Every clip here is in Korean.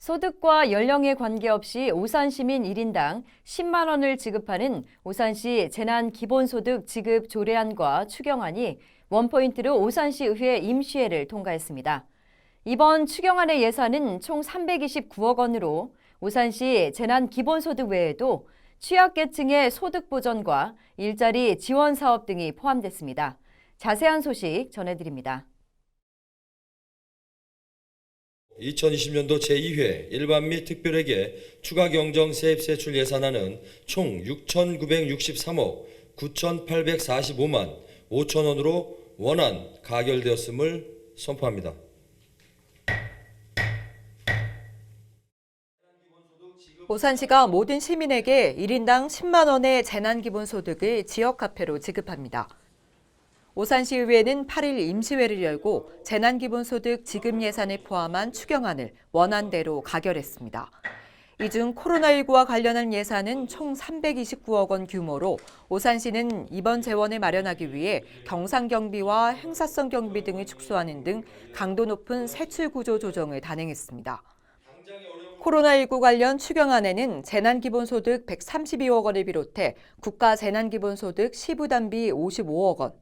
소득과 연령에 관계없이 오산 시민 1인당 10만 원을 지급하는 오산시 재난 기본소득 지급 조례안과 추경안이 원포인트로 오산시 의회 임시회를 통과했습니다. 이번 추경안의 예산은 총 329억 원으로 오산시 재난 기본소득 외에도 취약계층의 소득 보전과 일자리 지원 사업 등이 포함됐습니다. 자세한 소식 전해드립니다. 2020년도 제2회 일반 및 특별회계 추가 경정 세입 세출 예산안은 총 6,963억 9,845만 5천 원으로 원안 가결되었음을 선포합니다. 오산시가 모든 시민에게 1인당 10만 원의 재난기본소득을 지역화폐로 지급합니다. 오산시의회는 8일 임시회를 열고 재난기본소득 지급 예산을 포함한 추경안을 원안대로 가결했습니다. 이 중 코로나19와 관련한 예산은 총 329억 원 규모로 오산시는 이번 재원을 마련하기 위해 경상경비와 행사성 경비 등을 축소하는 등 강도 높은 세출 구조 조정을 단행했습니다. 코로나19 관련 추경안에는 재난기본소득 132억 원을 비롯해 국가 재난기본소득 시부담비 55억 원,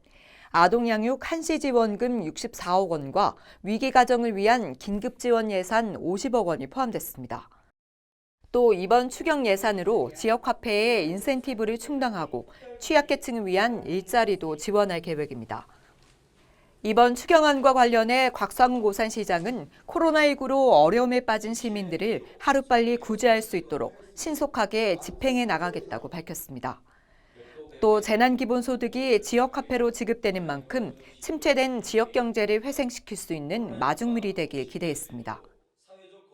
아동양육 한시 지원금 64억 원과 위기 가정을 위한 긴급 지원 예산 50억 원이 포함됐습니다. 또 이번 추경 예산으로 지역 화폐의 인센티브를 충당하고 취약계층을 위한 일자리도 지원할 계획입니다. 이번 추경안과 관련해 곽상욱 오산시장은 코로나19로 어려움에 빠진 시민들을 하루빨리 구제할 수 있도록 신속하게 집행해 나가겠다고 밝혔습니다. 또 재난기본소득이 지역화폐로 지급되는 만큼 침체된 지역경제를 회생시킬 수 있는 마중물이 되길 기대했습니다.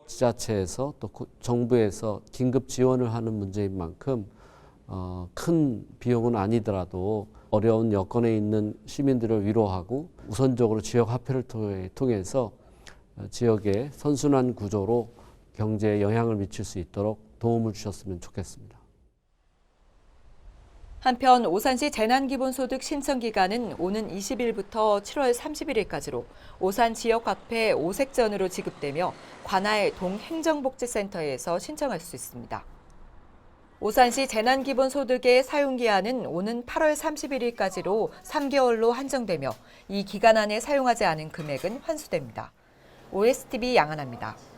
지자체에서 또 고- 정부에서 긴급 지원을 하는 문제인 만큼 어, 큰 비용은 아니더라도 어려운 여건에 있는 시민들을 위로하고 우선적으로 지역 화폐를 통해- 통해서 어, 지역의 선순환 구조로 경제에 영향을 미칠 수 있도록 도움을 주셨으면 좋겠습니다. 한편 오산시 재난기본소득 신청 기간은 오는 20일부터 7월 31일까지로 오산 지역화폐 오색전으로 지급되며 관할 동행정복지센터에서 신청할 수 있습니다. 오산시 재난기본소득의 사용기한은 오는 8월 31일까지로 3개월로 한정되며 이 기간 안에 사용하지 않은 금액은 환수됩니다. OSTV 양한합니다.